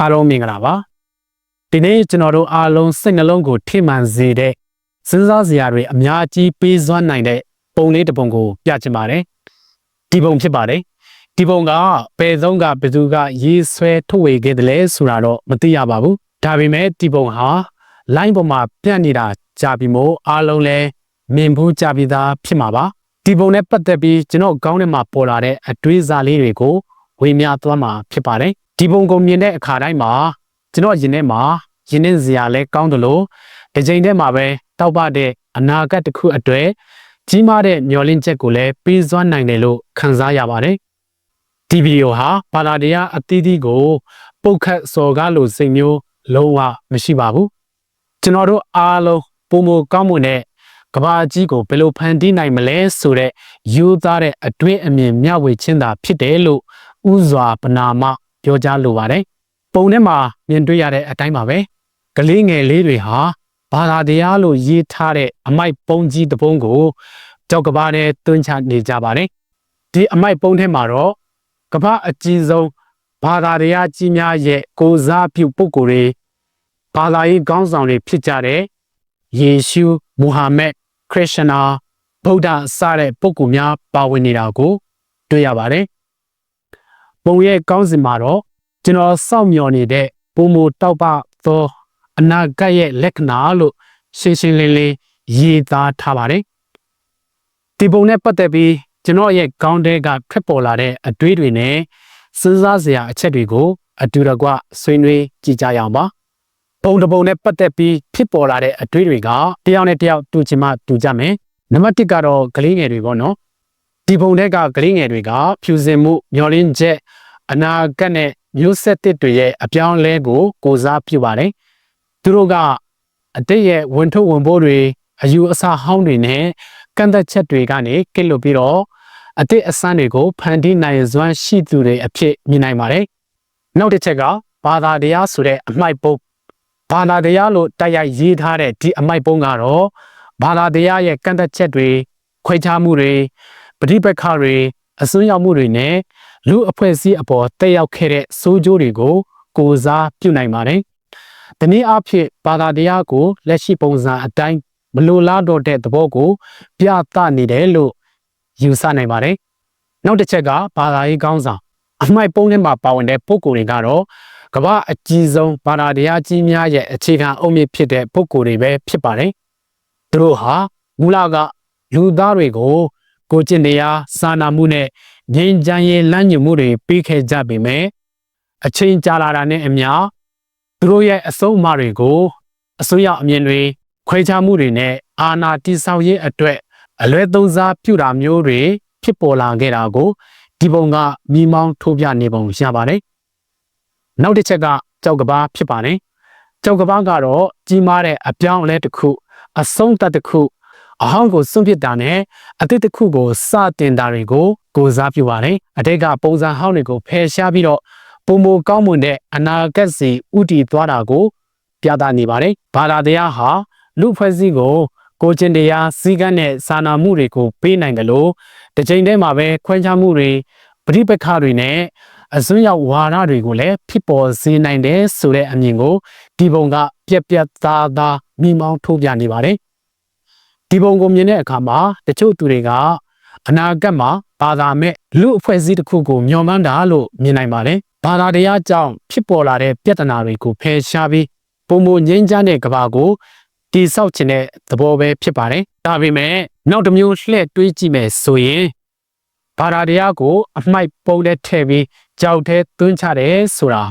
အားလုံးမင်္ဂလာပါဒီနေ့ကျွန်တော်တို့အားလုံးစိတ်နှလုံးကိုထိမှန်စေတဲ့စဉ်းစားစရာတွေအများကြီးပေးစွမ်းနိုင်တဲ့ပုံလေးတစ်ပုံကိုပြချင်ပါတယ်ဒီပုံဖြစ်ပါတယ်ဒီပုံကဘယ်ဆုံးကဘယ်သူကရေးဆွဲထုတ်ဝေခဲ့တယ်လဲဆိုတာတော့မသိရပါဘူးဒါပေမဲ့ဒီပုံဟာ line ပေါ်မှာပြန့်နေတာကြာပြီမို့အားလုံးလဲမြင်ဖို့ကြာပြီသားဖြစ်မှာပါဒီပုံနဲ့ပတ်သက်ပြီးကျွန်တော်ကောင်းထဲမှာပေါ်လာတဲ့အတွေးစားလေးတွေကို ဝေမျှသွားမှာဖြစ်ပါတယ်ဒီပုံကိုမြင်တဲ့အခါတိုင်းမှာကျွန်တော်ရင်ထဲမှာရင်နှင်းစရာလဲကောင်းတယ်လို့ဒီချိန်ထဲမှာပဲတောက်ပတဲ့အနာဂတ်တစ်ခုအတွေ့ကြီးမားတဲ့မျှော်လင့်ချက်ကိုလည်းပေးစွမ်းနိုင်တယ်လို့ခံစားရပါတယ်ဒီဗီဒီယိုဟာဘာသာတရားအသီးသီးကို ပုတ်ခတ်စော်ကားလို့စိတ်မျိုးလုံးဝမရှိပါဘူးကျွန်တော်တို့အားလုံးပုံမကောင်းမှုနဲ့ကဘာကြီးကိုဘယ်လိုဖန်တီးနိုင်မလဲဆိုတဲ့ယူသားတဲ့အတွေ့အမြင်မျှဝေခြင်းသာဖြစ်တယ်လို့ ဥစွာပနာမပြောကြားလိုပါတယ်ပုံထဲမှာမြင်တွေ့ရတဲ့အတိုင်းပါပဲကလေးငယ်လေးတွေဟာဘာသာတရားလို့ရေးထားတဲ့အမိုက်ပုံကြီးတစ်ပုံကိုကြောက်ကဘာနဲ့တွန်းချနေကြပါတယ်ဒီအမိုက်ပုံထဲမှာတော့ကဘာအကြီးဆုံးဘာသာတရားကြီးများရဲ့ကိုစားပြုပုဂ္ဂိုလ်တွေဘာသာရေးခေါင်းဆောင်တွေဖြစ်ကြတဲ့ယေရှုမူဟာမက်ခရစ်ယာန်ဗုဒ္ဓစတဲ့ပုဂ္ဂိုလ်များပါဝင်နေတာကို တွေ့ရပါတယ် ပုံရဲ့ကောင်းစဉ်မှာတော့ကျွန်တော်စောင့်မျှော်နေတဲ့ပုံမတောက်ပသောအနာဂတ်ရဲ့လက္ခဏာလို့ရှင်းရှင်းလင်းလင်းရေးသားထားပါတယ်ဒီပုံနဲ့ပတ်သက်ပြီးကျွန်တော်ရဲ့ကောင်းတဲ့ကထွက်ပေါ်လာတဲ့အတွေးတွေနဲ့စဉ်းစားစရာအချက်တွေကို အတူတကွဆွေးနွေးကြည့်ကြရအောင်ပါပုံတစ်ပုံနဲ့ပတ်သက်ပြီးဖြစ်ပေါ်လာတဲ့အတွေးတွေကတယောက်နဲ့တယောက်တူချင်မှတူကြမယ်နံပါတ်1ကတော့ကလေးငယ်တွေပေါ့နော် ဒီပုံထဲကကလေးငယ်တွေကဖြူစင်မှုမျောလင်းချက်အနာဂတ်နဲ့မျိုးဆက်တစ်တွေရဲ့အပြောင်းအလဲကိုကိုစားပြုပါတယ်။သူတို့ကအတိတ်ရဲ့ဝန်ထုတ်ဝန်ပိုးတွေအယူအဆဟောင်းတွေနဲ့ကန့်သက်ချက်တွေကနေကစ်လွတ်ပြီးတော့အတိတ်အစမ်းတွေကိုဖန်တီးနိုင်စွမ်းရှိသူတွေအဖြစ်မြင်နိုင်ပါတယ်။နောက်တစ်ချက်ကဘာသာတရားဆိုတဲ့အမိုက်ပုံဘာသာတရားလို့တိုက်ရိုက်ရေးထားတဲ့ဒီအမိုက်ပုံကတော့ဘာသာတရားရဲ့ကန့်သက်ချက်တွေခွဲခြားမှုတွေ ပဋိပက္ခတွေအစွန်းရောက်မှုတွေနဲ့လူအဖွဲ့အစည်းအပေါ်တက်ရောက်ခဲ့တဲ့စိုးကျိုးတွေကိုကိုစားပြုနိုင်ပါတယ်။ဒီနေ့အဖြစ်ဘာသာတရားကိုလက်ရှိပုံစံအတိုင်းမလိုလားတော့တဲ့သဘောကို ပြသနေတယ်လို့ယူဆနိုင်ပါတယ်။နောက်တစ်ချက်ကဘာသာရေးကောင်းဆောင်အမိုက်ပုံးထဲမှာပါဝင်တဲ့ပုဂ္ဂိုလ်တွေကတော့ကမ္ဘာအကြီးဆုံးဘာသာတရားကြီးများရဲ့အခြေခံအုတ်မြစ်ဖြစ်တဲ့ပုဂ္ဂိုလ်တွေပဲဖြစ်ပါတယ်။သူတို့ဟာမူလကလူသားတွေကို ကိုကျင့်တရားစာနာမှုနဲ့ငြိမ်းချမ်းရေးလမ်းညွှန်မှုတွေပေးခဲ့ကြပေမဲ့အချိန်ကြာလာတာနဲ့အမျှသူတို့ရဲ့အဆုံးအမတွေကိုအစိုးရအမြင်တွေခွဲခြားမှုတွေနဲ့အာဏာတိဆောက်ရေးအတွက်အလွဲသုံးစားပြုတာမျိုးတွေဖြစ်ပေါ်လာခဲ့တာကိုဒီပုံကမိမောင်းထိုးပြနေပုံရပါတယ်။နောက်တစ်ချက်ကကြောက်ကဘာဖြစ်ပါတယ်။ကြောက်ကဘာကတော့ကြီးမားတဲ့အပြောင်းအလဲတစ်ခုအဆုံးသတ်တစ်ခု အဟောင်းကိုစွန့်ပစ်တာနဲ့အသစ်တစ်ခုကိုစတင်တာတွေကိုကိုစားပြုပါတယ်အတိတ်ကပုံစံဟောင်းတွေကိုဖယ်ရှားပြီးတော့ပုံမကောင်းမွန်တဲ့အနာဂတ်စီဥတည်သွားတာကို ပြသနေပါတယ်ဘာသာတရားဟာလူဖွဲ့စည်းကိုကိုကျင်တရားစည်းကမ်းနဲ့စာနာမှုတွေကိုပေးနိုင်တယ်လို့တစ်ချိန်တည်းမှာပဲခွဲခြားမှုတွေပဋိပက္ခတွေနဲ့အစွန်းရောက်ဝါဒတွေကိုလည်းဖြစ်ပေါ်စေနိုင်တယ်ဆိုတဲ့အမြင်ကိုဒီပုံကပြက်ပြက်သားသားမိမောင်းထုတ်ပြနေပါတယ် ဒီပုံကိုမြင်တဲ့အခါမှာတချို့သူတွေကအနာဂတ်မှာဘာသာမဲ့လူအဖွဲ့အစည်းတစ်ခုကိုမျှော်မှန်းတာလို့မြင်နိုင်ပါတယ်။ဘာသာတရားကြောင့်ဖြစ်ပေါ်လာတဲ့ပြဿနာတွေကိုဖယ်ရှားပြီးပုံမငြိမ်းချမ်းတဲ့ကဘာကိုတည်ဆောက်ခြင်းတဲ့သဘောပဲဖြစ်ပါတယ်။ဒါပေမဲ့နောက်တစ်မျိုးလှည့်တွေးကြည့်မယ်ဆိုရင်ဘာသာတရားကို အမိုက်ပုံနဲ့ထည့်ပြီးကြောက်တဲ့သွင်းချတယ်ဆိုတာ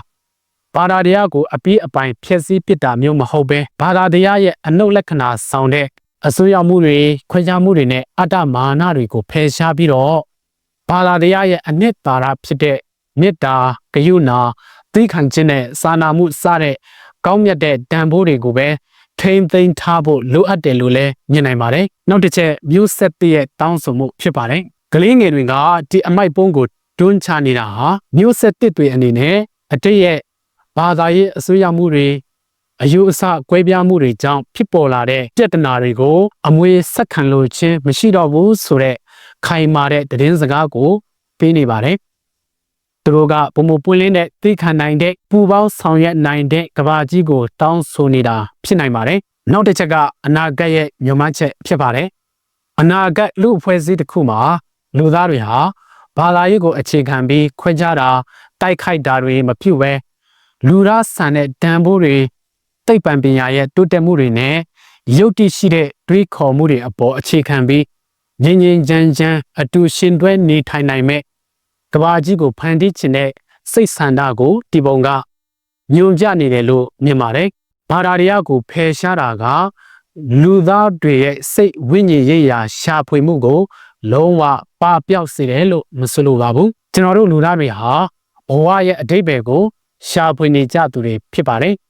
ဘာသာတရားကိုအပြီးအပိုင်ဖျက်ဆီးပစ်တာမျိုးမဟုတ်ပဲဘာသာတရားရဲ့အနုလက္ခဏာဆောင်တဲ့ အစိုးရမှုတွေခွဲခြားမှုတွေနဲ့အတ္တမာနတွေကိုဖယ်ရှားပြီးတော့ဘာသာတရားရဲ့အနှစ်သာရဖြစ်တဲ့မေတ္တာဂရုဏာသိခံခြင်းနဲ့စာနာမှုစတဲ့ကောင်းမြတ်တဲ့တန်ဖိုးတွေကိုပဲထိမ့်သိမ်းထားဖို့လိုအပ်တယ်လို့လည်းမြင်နိုင်ပါတယ်။နောက်တစ်ချက်မျိုးဆက်တရဲ့တောင်းဆိုမှုဖြစ်ပါတယ်။ကလေးငယ်တွေကဒီအမိုက်ပုံးကိုတွန်းချနေတာဟာမျိုးဆက်တစ်တွေအနေနဲ့အတိတ်ရဲ့ဘာသာရေးအစိုးရမှုတွေ အယူအဆကွဲပြားမှုတွေကြောင့်ဖြစ်ပေါ်လာတဲ့ပြဿနာတွေကို အမွေဆက်ခံလို့ခြင်းမရှိတော့ဘူးဆိုတဲ့ခိုင်မာတဲ့တည်င်းစကားကိုပေးနေပါတယ်သူတို့ကပုံမပွင့်လင်းတဲ့သိခံနိုင်တဲ့ပူပေါင်းဆောင်ရွက်နိုင်တဲ့ကဘာကြီးကိုတောင်းဆိုနေတာဖြစ်နိုင်ပါတယ်။နောက်တစ်ချက်ကအနာဂတ်ရဲ့ညွှန်မှန်းချက်ဖြစ်ပါတယ်။အနာဂတ်လူအဖွဲ့အစည်းတစ်ခုမှာလူသားတွေဟာဘာသာရေးကိုအခြေခံပြီးခွဲခြားတာတိုက်ခိုက်တာတွေမပြုဘဲလူသားဆန်တဲ့တန်ဖိုးတွေ သိပ္ပံပညာရဲ့တိုးတက်မှုတွေနဲ့ယုတ်တိရှိတဲ့တွေးခေါ်မှုတွေအပေါ်အခြေခံပြီးငြင်းငြင်းချမ်းချမ်းအတူရှင်တွဲနေထိုင်နိုင်မဲ့ကဘာကြီးကိုဖန်တီးခြင်းတဲ့စိတ်ဆန္ဒကိုဒီပုံကညွန်ပြနေတယ်လို့မြင်ပါတယ်။ဘာသာတရားကိုဖယ်ရှားတာကလူသားတွေရဲ့စိတ်ဝိညာဉ်ရေးရာရှာဖွေမှုကို လုံးဝပပျောက်စေတယ်လို့မဆိုလိုပါဘူး။ကျွန်တော်တို့လူသားတွေဟာဘဝရဲ့အတိတ်ဘယ်ကိုရှာဖွေနေကြသူတွေဖြစ်ပါတယ်။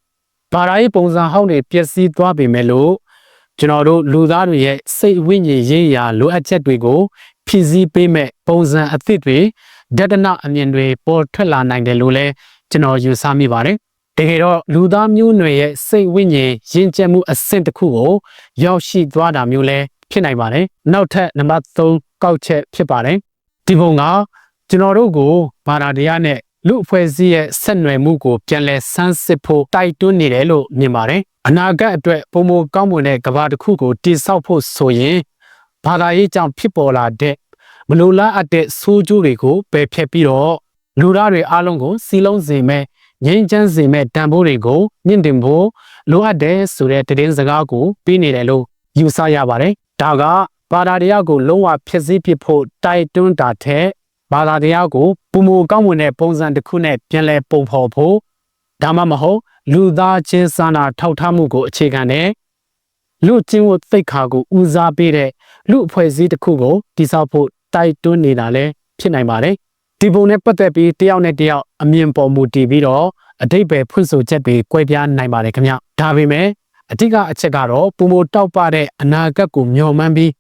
ဘာသာရေးပုံစံဟောင်းတွေပျက်စီးသွားပေမဲ့လို့ကျွန်တော်တို့လူသားတွေရဲ့စိတ်ဝိညာဉ်ရေးရာလိုအပ်ချက်တွေကိုဖြည့်ဆည်းပေးမဲ့ပုံစံအသစ်တွေဒတနအမြင်တွေပေါ်ထွက်လာနိုင်တယ်လို့လည်းကျွန်တော်ယူဆမိပါတယ်။တကယ်တော့လူသားမျိုးနွယ်ရဲ့စိတ်ဝိညာဉ်ရင့်ကျက်မှုအဆင့်တစ်ခုကိုရောက်ရှိသွားတာမျိုးလည်းဖြစ်နိုင်ပါတယ်။နောက်ထပ်နံပါတ်3ကောက်ချက်ဖြစ်ပါတယ်။ဒီပုံကကျွန်တော်တို့ကိုဘာသာတရားနဲ့ လူအဖွဲ့အစည်းရဲ့ဆက်နွယ်မှုကိုပြန်လည်ဆန်းစစ်ဖို့တိုက်တွန်းနေတယ်လို့မြင်ပါတယ်။အနာဂတ်အတွက်ပုံမကောင်းမွန်တဲ့ကဘာတစ်ခုကိုတည်ဆောက်ဖို့ဆိုရင်ဘာသာရေးကြောင့်ဖြစ်ပေါ်လာတဲ့မလိုလားအပ်တဲ့ဆိုးကျိုးတွေကိုပယ်ဖျက်ပြီးတော့လူသားတွေအားလုံးကိုစီလုံးစေမဲ့ငြိမ်းချမ်းစေမဲ့တန်ဖိုးတွေကိုမြင့်တင်ဖို့လိုအပ်တယ်ဆိုတဲ့တည်င်းစကားကိုပြီးနေတယ်လို့ယူဆရပါတယ်။ဒါကဘာသာတရားကိုလုံးဝဖျက်ဆီးပစ်ဖို့တိုက်တွန်းတာထက် ဘာသာတရားကိုပုံမကောင်းမွန်တဲ့ပုံစံတစ်ခုနဲ့ပြန်လည်ပုံဖော်ဖို့ဒါမှမဟုတ်လူသားချင်းစာနာထောက်ထားမှုကိုအခြေခံတဲ့လူချင်းဝတ်သိက္ခာကိုဦးစားပေးတဲ့လူအဖွဲ့အစည်းတစ်ခုကိုတည်ဆောက်ဖို့တိုက်တွန်းနေတာလည်းဖြစ်နိုင်ပါတယ်ဒီပုံနဲ့ပတ်သက်ပြီးတယောက်နဲ့တယောက်အမြင်ပေါ်မူတည်ပြီးတော့အတိတ်ပဲဖွင့်ဆိုချက်တွေ꿰ပြားနိုင်ပါတယ်ခင်ဗျဒါပေမဲ့အဓိကအချက်ကတော့ပုံမတောက်ပတဲ့အနာဂတ်ကိုမျှော်မှန်းပြီး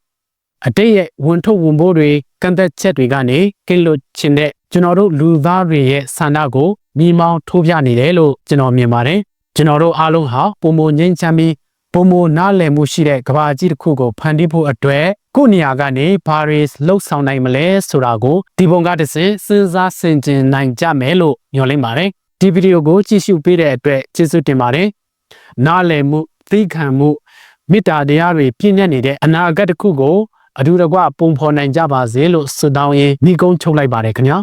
အတိတ်ရဲ့ဝန်ထုတ်ဝန်ပိုးတွေကန့်သက်ချက်တွေကနေကင်းလွတ်ခြင်းတဲ့ကျွန်တော်တို့လူသားတွေရဲ့ဆန္ဒကိုမိမောင်းထိုးပြနေတယ်လို့ကျွန်တော်မြင်ပါတယ်ကျွန်တော်တို့အားလုံးဟာပုံမငိမ့်ချမ်းပြီးပုံမနားလည်မှုရှိတဲ့ကဘာကြီးတစ်ခုကိုဖန်တီးဖို့အတွက်ကိုယ့်နေရာကနေဘာတွေလှုပ်ဆောင်နိုင်မလဲဆိုတာကိုဒီပုံကတစ်စင်စဉ်းစားဆင်ခြင်နိုင်ကြမယ်လို့မျှော်လင့်ပါတယ်ဒီဗီဒီယိုကိုကြည့်ရှုပေးတဲ့အတွက်ကျေးဇူးတင်ပါတယ်နားလည်မှုသိခံမှုမေတ္တာတရားတွေပြည့်ညတ်နေတဲ့အနာဂတ်တစ်ခုကို အတူတကွပုံဖော်နိုင်ကြပါစေလို့ဆုတောင်းရင်းညီကုန်းချုပ်လိုက်ပါတယ်ခင်ဗျာ